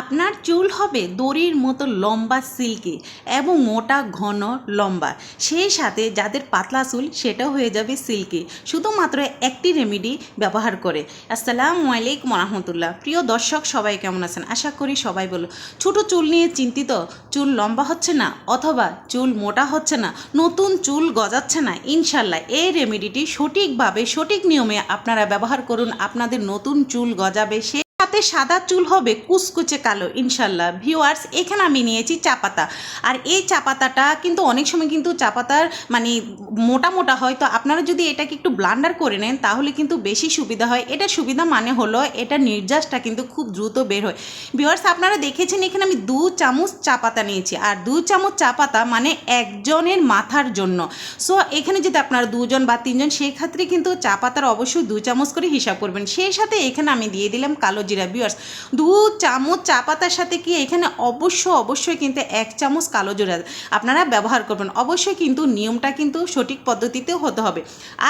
আপনার চুল হবে দড়ির মতো লম্বা সিল্কি এবং মোটা ঘন লম্বা। সেই সাথে যাদের পাতলা চুল, সেটাও হয়ে যাবে সিল্কি। শুধুমাত্র একটি রেমেডি ব্যবহার করে। আসসালামু আলাইকুম রহমতুল্লাহ প্রিয় দর্শক, সবাই কেমন আছেন? আশা করি সবাই বলো ছোট চুল নিয়ে চিন্তিত? চুল লম্বা হচ্ছে না? অথবা চুল মোটা হচ্ছে না? নতুন চুল গজাচ্ছে না? ইনশাল্লাহ এই রেমেডিটি সঠিকভাবে, সঠিক নিয়মে আপনারা ব্যবহার করুন। আপনাদের নতুন চুল গজাবে সে সাথে সাদা চুল হবে, কুচকুচে কালো, ইনশাল্লাহ। ভিউয়ার্স, এখানে আমি নিয়েছি চা পাতা। আর এই চা পাতাটা কিন্তু অনেক সময় কিন্তু চা পাতার মানে মোটা মোটা হয়, তো আপনারা যদি এটাকে একটু ব্লান্ডার করে নেন, তাহলে কিন্তু বেশি সুবিধা হয়। এটা সুবিধা মানে হলো, এটা নির্যাসটা কিন্তু খুব দ্রুত বের হয়। ভিউয়ার্স, আপনারা দেখেছেন এখানে আমি দু চামচ চা পাতা নিয়েছি। আর দু চামচ চা পাতা মানে একজনের মাথার জন্য। সো, এখানে যদি আপনারা দুজন বা তিনজন সেই ক্ষেত্রে কিন্তু চা পাতার অবশ্যই দু চামচ করে হিসাব করবেন। সেই সাথে এখানে আমি দিয়ে দিলাম কালো জিরা বিয়ার্স দু চামচ চা পাতার সাথে কি এখানে অবশ্য অবশ্যই কিন্তু এক চামচ কালো জিরা আপনারা ব্যবহার করবেন। অবশ্যই কিন্তু নিয়মটা কিন্তু সঠিক পদ্ধতিতেও হতে হবে।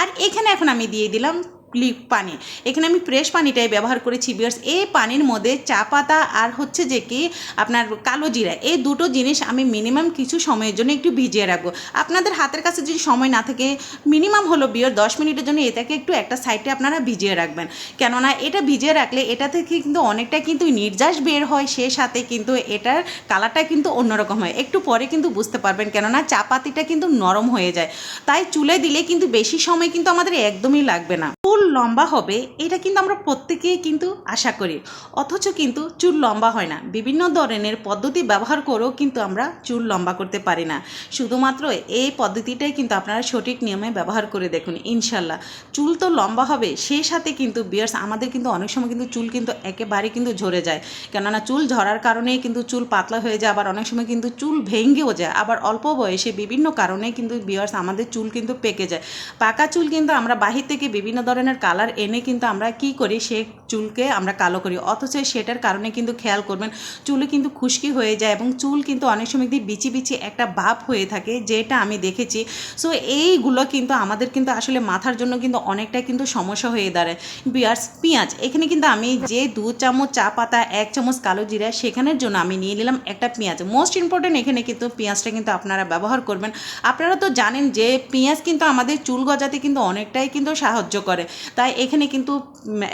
আর এখানে এখন আমি দিয়ে দিলাম লিক পানি। এখানে আমি ফ্রেশ পানিটাই ব্যবহার করেছি বিয়ার্স এই পানির মধ্যে চা পাতা আর হচ্ছে যে কি আপনার কালো জিরা, এই দুটো জিনিস আমি মিনিমাম কিছু সময়ের জন্য একটু ভিজিয়ে রাখব। আপনাদের হাতের কাছে যদি সময় না থাকে মিনিমাম হলো বিয়ার দশ মিনিটের জন্য এটাকে একটু একটা সাইডে আপনারা ভিজিয়ে রাখবেন। কেননা এটা ভিজিয়ে রাখলে এটা থেকে কিন্তু অনেকটা কিন্তু নির্যাস বের হয়, সে সাথে কিন্তু এটার কালারটা কিন্তু অন্যরকম হয়। একটু পরে কিন্তু বুঝতে পারবেন কেননা চা পাতিটা কিন্তু নরম হয়ে যায়। তাই চুলে দিলে কিন্তু বেশি সময় কিন্তু আমাদের একদমই লাগবে না। চুল লম্বা হবে, এটা কিন্তু আমরা প্রত্যেকেই কিন্তু আশা করি। অথচ কিন্তু চুল লম্বা হয় না। বিভিন্ন ধরনের পদ্ধতি ব্যবহার করেও কিন্তু আমরা চুল লম্বা করতে পারি না। শুধুমাত্র এই পদ্ধতিটাই কিন্তু আপনারা সঠিক নিয়মে ব্যবহার করে দেখুন, ইনশাল্লাহ। চুল তো লম্বা হবে সেই সাথে কিন্তু বিয়ার্স আমাদের কিন্তু অনেক সময় কিন্তু চুল কিন্তু একেবারে কিন্তু ঝরে যায়। কেননা চুল ঝরার কারণেই কিন্তু চুল পাতলা হয়ে যায়, আবার অনেক সময় কিন্তু চুল ভেঙ্গেও যায়। আবার অল্প বয়সে বিভিন্ন কারণে কিন্তু বিয়ার্স আমাদের চুল কিন্তু পেকে যায়। পাকা চুল কিন্তু আমরা বাহির থেকে বিভিন্ন ধরনের কালার এনে কিন্তু আমরা কি করি, সে চুলকে আমরা কালো করি। অথচ সেটার কারণে কিন্তু খেয়াল করবেন, চুলে কিন্তু খুশকি হয়ে যায় এবং চুল কিন্তু অনেক সময় দিয়ে বিচি বিচি একটা ভাব হয়ে থাকে, যেটা আমি দেখেছি। সো এইগুলো কিন্তু আমাদের কিন্তু আসলে মাথার জন্য কিন্তু অনেকটা কিন্তু সমস্যা হয়ে দাঁড়ায়। বিয়ার্স, পেঁয়াজ, এখানে কিন্তু আমি যে দু চামচ চা পাতা, এক চামচ কালো জিরা, সেখানের জন্য আমি নিয়ে নিলাম একটা পেঁয়াজ। মোস্ট ইম্পর্টেন্ট এখানে কিন্তু পেঁয়াজটা কিন্তু আপনারা ব্যবহার করবেন। আপনারা তো জানেন যে পেঁয়াজ কিন্তু আমাদের চুল গজাতে কিন্তু অনেকটাই কিন্তু সাহায্য করে। তাই এখানে কিন্তু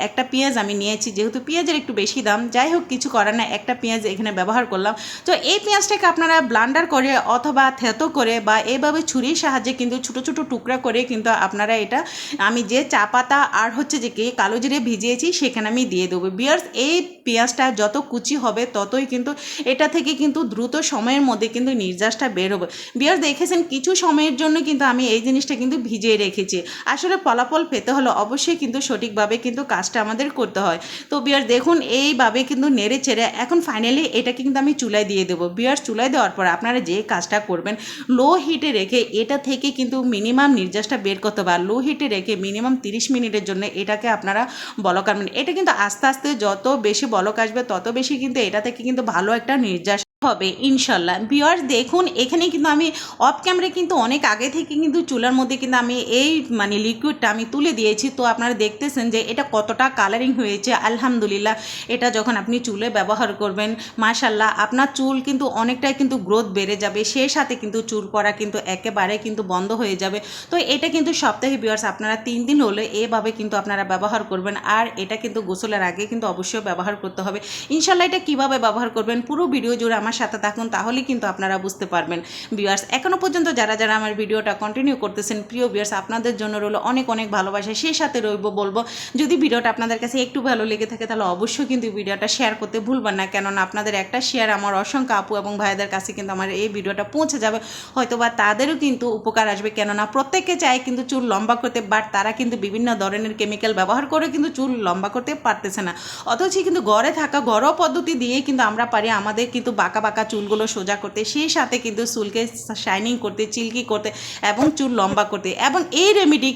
একটা পেঁয়াজ আমি নিয়েছি, যেহেতু পেঁয়াজের একটু বেশি দাম, যাই হোক কিছু করার না একটা পেঁয়াজ এখানে ব্যবহার করলাম। তো এই পেঁয়াজটাকে আপনারা ব্লান্ডার করে অথবা থেতো করে বা এইভাবে ছুরির সাহায্যে কিন্তু ছোটো ছোটো টুকরা করে কিন্তু আপনারা এটা, আমি যে চা পাতা আর হচ্ছে যে কি কালো জিরে ভিজিয়েছি, সেখানে আমি দিয়ে দেবো। বিয়ার্স, এই পেঁয়াজটা যত কুচি হবে, ততই কিন্তু এটা থেকে কিন্তু দ্রুত সময়ের মধ্যে কিন্তু নির্যাসটা বের হবে বিয়ার্স, দেখেছেন, কিছু সময়ের জন্য কিন্তু আমি এই জিনিসটা কিন্তু ভিজিয়ে রেখেছি। আসলে ফলাফল পেতে হলে অবশ্যই কিন্তু সঠিকভাবে কিন্তু কাজটা আমাদের করতে হয়। তো বিয়ার দেখুন, এইভাবে কিন্তু নেড়ে চেড়ে এখন ফাইনালি এটাকে কিন্তু আমি চুলায় দিয়ে দেবো। বিয়ার চুলায় দেওয়ার পর আপনারা যে কাজটা করবেন লো হিটে রেখে এটা থেকে কিন্তু মিনিমাম নির্যাসটা বের করতে হবে। লো হিটে রেখে মিনিমাম তিরিশ মিনিটের জন্য এটাকে আপনারা বলক আনবেন। এটা কিন্তু আস্তে আস্তে যত বেশি বলক আসবে, তত বেশি কিন্তু এটা থেকে কিন্তু ভালো একটা নির্যাস হবে, ইনশাল্লাহ। ভিওয়ার্স দেখুন, এখানে কিন্তু আমি অফ ক্যামেরা কিন্তু অনেক আগে থেকে কিন্তু চুলার মধ্যে কিন্তু আমি এই মানে লিকুইডটা আমি তুলে দিয়েছি। তো আপনারা দেখতেছেন যে এটা কতটা কালারিং হয়েছে। আলহামদুলিল্লাহ, এটা যখন আপনি চুলে ব্যবহার করবেন, মাশাল্লাহ, আপনার চুল কিন্তু অনেকটাই কিন্তু গ্রোথ বেড়ে যাবে। সেই সাথে কিন্তু চুল পড়া কিন্তু একেবারে কিন্তু বন্ধ হয়ে যাবে। তো এটা কিন্তু সপ্তাহে ভিওয়ার্স আপনারা তিন দিন হলে এভাবে কিন্তু আপনারা ব্যবহার করবেন। আর এটা কিন্তু গোসলের আগে কিন্তু অবশ্যই ব্যবহার করতে হবে। ইনশাল্লাহ, এটা কীভাবে ব্যবহার করবেন? পুরো ভিডিও জুড়ে আমার সাথে থাকুন তাহলে কিন্তু আপনারা বুঝতে পারবেন। ভিউয়ার্স এখনও পর্যন্ত যারা যারা আমার ভিডিওটা কন্টিনিউ করতেছেন, প্রিয় ভিউয়ার্স, আপনাদের জন্য রইল অনেক অনেক ভালোবাসা। সেই সাথে রইব, বলব, যদি ভিডিওটা আপনাদের কাছে একটু ভালো লেগে থাকে, তাহলে অবশ্যই কিন্তু ভিডিওটা শেয়ার করতে ভুলবেন না। কেননা আপনাদের একটা শেয়ার আমার অসংখ্য আপু এবং ভাইদের কাছে কিন্তু আমার এই ভিডিওটা পৌঁছে যাবে। হয়তো বা তাদেরও কিন্তু উপকার আসবে, কেননা প্রত্যেকে চায় কিন্তু চুল লম্বা করতে বাট তারা কিন্তু বিভিন্ন ধরনের কেমিক্যাল ব্যবহার করে কিন্তু চুল লম্বা করতে পারতেছে না। অথচ কিন্তু ঘরে থাকা ঘরোয়া পদ্ধতি দিয়ে কিন্তু আমরা পারি, আমাদের কিন্তু বাঁকা বাঁকা বাঁকা চুলগুলো সোজা করতে, সেই সাথে কিন্তু চুলকে শাইনিং করতে, চিল্কি করতে এবং চুল লম্বা করতে। এবং এই রেমেডি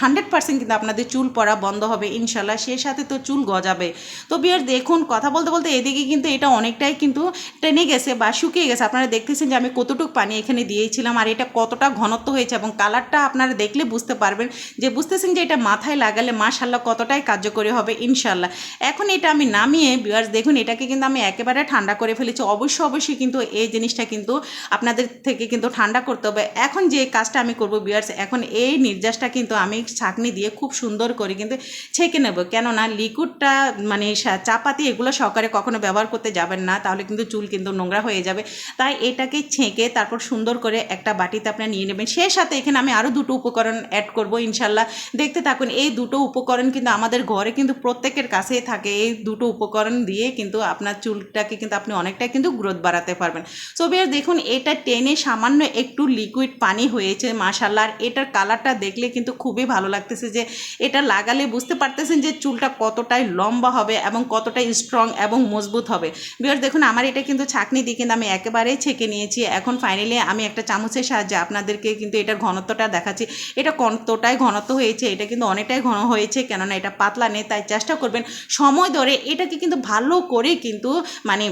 হান্ড্রেড পার্সেন্ট কিন্তু আপনাদের চুল পড়া বন্ধ হবে, ইনশাল্লাহ। সেই সাথে তো চুল গজাবে। তো বিয়ার, দেখুন, কথা বলতে বলতে এদিকে কিন্তু এটা অনেকটাই কিন্তু টেনে গেছে বা শুকিয়ে গেছে। আপনারা দেখতেছেন যে আমি কতটুকু পানি এখানে দিয়েছিলাম আর এটা কতটা ঘনত্ব হয়েছে এবং কালারটা আপনারা দেখলে বুঝতে পারবেন যে বুঝতেছেন যে এটা মাথায় লাগালে মাশাল্লাহ কতটাই কার্যকরী হবে, ইনশাল্লাহ। এখন এটা আমি নামিয়ে, বিয়ার্স, দেখুন, এটাকে কিন্তু আমি একেবারে ঠান্ডা করে ফেলেছি। অবশ্যই অবশ্যই কিন্তু এই জিনিসটা কিন্তু আপনাদের থেকে কিন্তু ঠান্ডা করতে হবে। এখন যে কাজটা আমি করব বিয়ার্স, এখন এই নির্যাসটা কিন্তু আমি ছাঁকনি দিয়ে খুব সুন্দর করে কিন্তু ছেঁকে নেব। কেননা লিকুইডটা মানে চাপাতি এগুলো সহকারে কখনো ব্যবহার করতে যাবেন না, তাহলে কিন্তু চুল কিন্তু নোংরা হয়ে যাবে। তাই এটাকে ছেঁকে তারপর সুন্দর করে একটা বাটিতে আপনার নিয়ে নেবেন। সেই সাথে এখানে আমি আরও দুটো উপকরণ অ্যাড করব, ইনশাল্লাহ। দেখতে থাকুন, এই দুটো উপকরণ কিন্তু আমাদের ঘরে কিন্তু প্রত্যেকের কাছেই থাকে। এই দুটো উপকরণ দিয়ে কিন্তু আপনার চুলটাকে কিন্তু আপনি অনেকটাই কিন্তু গ্রোথ বাড়াতে পারবেন। সো বেশ দেখুন, এটা টেনে সামান্য একটু লিকুইড পানি হয়েছে মাশাল্লাহ আর এটার কালারটা দেখলে কিন্তু খুবই ভালো লাগতেছে যে, এটা লাগালে বুঝতে পারতেছেন যে, চুলটা কতটাই লম্বা হবে এবং কতটাই স্ট্রং এবং মজবুত হবে। বিকজ দেখুন, আমার এটা কিন্তু ছাকনি দিয়ে কিন্তু আমি একেবারেই ছেঁকে নিয়েছি। এখন ফাইনালি আমি একটা চামচের সাহায্যে আপনাদেরকে কিন্তু এটার ঘনত্বটা দেখাচ্ছি। এটা কতটাই ঘনত্ব হয়েছে, এটা কিন্তু অনেকটাই ঘন হয়েছে, কেননা এটা পাতলা নেই, তাই চেষ্টা করবেন সময় ধরে এটাকে কিন্তু ভালো করে কিন্তু মানে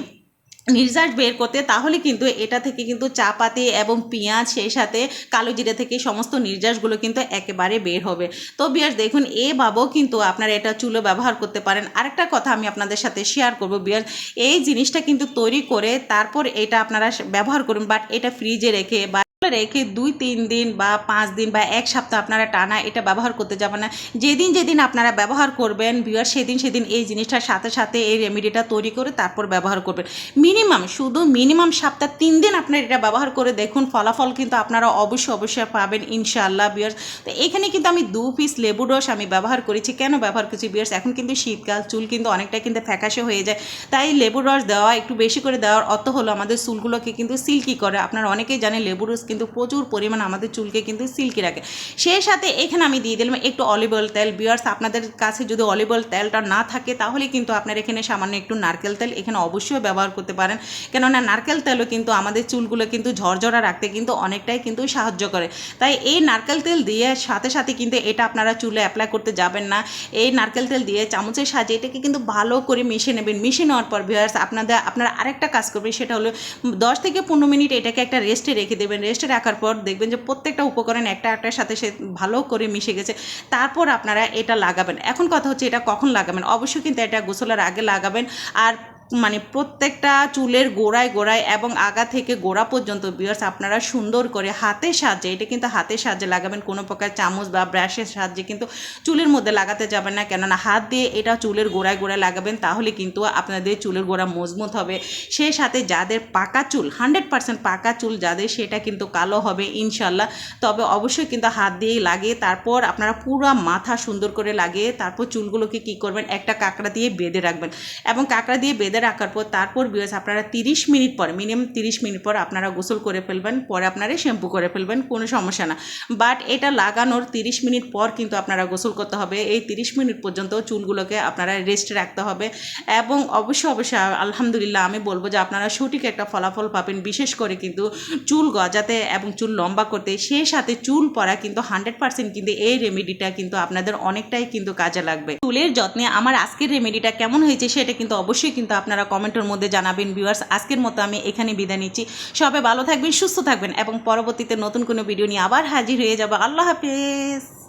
নির্যাস বের করতে, তাহলে কিন্তু এটা থেকে কিন্তু চা পাতি এবং পেঁয়াজ, সেই সাথে কালো জিরে থেকে সমস্ত নির্যাসগুলো কিন্তু একেবারে বের হবে। তো বিয়ার দেখুন, এ এভাবেও কিন্তু আপনারা এটা চুলো ব্যবহার করতে পারেন। আরেকটা কথা আমি আপনাদের সাথে শেয়ার করব বিয়ার এই জিনিসটা কিন্তু তৈরি করে তারপর এটা আপনারা ব্যবহার করুন বাট এটা ফ্রিজে রেখে বা রেখে দুই, তিন দিন বা পাঁচ দিন বা এক সপ্তাহ আপনারা টানা এটা ব্যবহার করতে যাবেন না। যেদিন যেদিন আপনারা ব্যবহার করবেন বিয়ার সেদিন সেদিন এই জিনিসটার সাথে সাথে এই রেমেডিটা তৈরি করে তারপর ব্যবহার করবেন। মিনিমাম শুধু মিনিমাম সপ্তাহ, তিন দিন আপনারা এটা ব্যবহার করে দেখুন। ফলাফল কিন্তু আপনারা অবশ্যই অবশ্যই পাবেন, ইনশাআল্লাহ বিয়ার্স তো এখানে কিন্তু আমি দু পিস লেবু রস আমি ব্যবহার করেছি। কেন ব্যবহার করছি বিয়ার্স এখন কিন্তু শীতকাল, চুল কিন্তু অনেকটা কিন্তু ফ্যাকাশে হয়ে যায়। তাই লেবুর রস দেওয়া, একটু বেশি করে দেওয়ার অর্থ হলো আমাদের চুলগুলোকে কিন্তু সিল্কি করে। আপনারা অনেকেই জানেন লেবু রস কিন্তু প্রচুর পরিমাণ আমাদের চুলকে কিন্তু সিল্কি রাখে। সেই সাথে এখানে আমি দিয়ে দিলাম একটু অলিভ অয়েল তেল। বিয়ার্স আপনাদের কাছে যদি অলিভ অয়েল তেলটা না থাকে, তাহলে কিন্তু আপনার এখানে সামান্য একটু নারকেল তেল এখানে অবশ্যই ব্যবহার করতে পারেন। কেননা নারকেল তেলও কিন্তু আমাদের চুলগুলো কিন্তু ঝরঝরা রাখতে কিন্তু অনেকটাই কিন্তু সাহায্য করে। তাই এই নারকেল তেল দিয়ে সাথে সাথে কিন্তু এটা আপনারা চুলে অ্যাপ্লাই করতে যাবেন না। এই নারকেল তেল দিয়ে চামচের সাহায্যে এটাকে কিন্তু ভালো করে মিশে নেবেন। মিশে নেওয়ার পর ভিউয়ার্স আপনাদের, আপনারা আরেকটা কাজ করবেন, সেটা হলো দশ থেকে পনেরো মিনিট এটাকে একটা রেস্টে রেখে দেবেন। রেস্টে রাখার পর দেখবেন যে প্রত্যেকটা উপকরণ একটা একটার সাথে সে ভালো করে মিশে গেছে। তারপর আপনারা এটা লাগাবেন। এখন কথা হচ্ছে এটা কখন লাগাবেন? অবশ্যই কিন্তু এটা গোসলের আগে লাগাবেন। আর মানে প্রত্যেকটা চুলের গোড়ায় গোড়ায় এবং আগা থেকে গোড়া পর্যন্ত বিয়ার্স আপনারা সুন্দর করে হাতের সাহায্যে এটা কিন্তু হাতের সাহায্যে লাগাবেন কোনো প্রকার চামচ বা ব্রাশের সাহায্যে কিন্তু চুলের মধ্যে লাগাতে যাবেন না। কেননা হাত দিয়ে এটা চুলের গোড়ায় গোড়ায় লাগাবেন, তাহলে কিন্তু আপনাদের চুলের গোড়া মজবুত হবে। সেই সাথে যাদের পাকা চুল হান্ড্রেড পার্সেন্ট পাকা চুল যাদের, সেটা কিন্তু কালো হবে ইনশাল্লাহ তবে অবশ্যই কিন্তু হাত দিয়েই লাগিয়ে, তারপর আপনারা পুরো মাথা সুন্দর করে লাগিয়ে, তারপর চুলগুলোকে কি করবেন, একটা কাঁকড়া দিয়ে বেঁধে রাখবেন। এবং কাঁকড়া দিয়ে বেঁধে রাখার পর তারপর বিয়াস আপনারা তিরিশ মিনিট পর মিনিমাম তিরিশ মিনিট পর আপনারা গোসল করে ফেলবেন, পরে আপনারা শ্যাম্পু করে ফেলবেন, কোনো সমস্যা না। বাট এটা লাগানোর তিরিশ মিনিট পর কিন্তু আপনারা গোসল করতে হবে। এই তিরিশ মিনিট পর্যন্ত চুলগুলোকে আপনারা রেস্ট রাখতে হবে এবং অবশ্যই অবশ্যই আলহামদুলিল্লাহ আমি বলব যে আপনারা সঠিক একটা ফলাফল পাবেন। বিশেষ করে কিন্তু চুল গজাতে এবং চুল লম্বা করতে সেই সাথে চুল পড়া কিন্তু হান্ড্রেড পার্সেন্ট কিন্তু এই রেমেডিটা কিন্তু আপনাদের অনেকটাই কিন্তু কাজে লাগবে। চুলের যত্নে আমার আজকের রেমেডিটা কেমন হয়েছে সেটা কিন্তু অবশ্যই কিন্তু আপনারা কমেন্টের মধ্যে জানাবেন ভিউয়ার্স আজকের মতো আমি এখানে বিদায় নিচ্ছি। সবাই ভালো থাকবেন, সুস্থ থাকবেন এবং পরবর্তীতে নতুন কোনো ভিডিও নিয়ে আবার হাজির হয়ে যাব। আল্লাহ হাফেজ।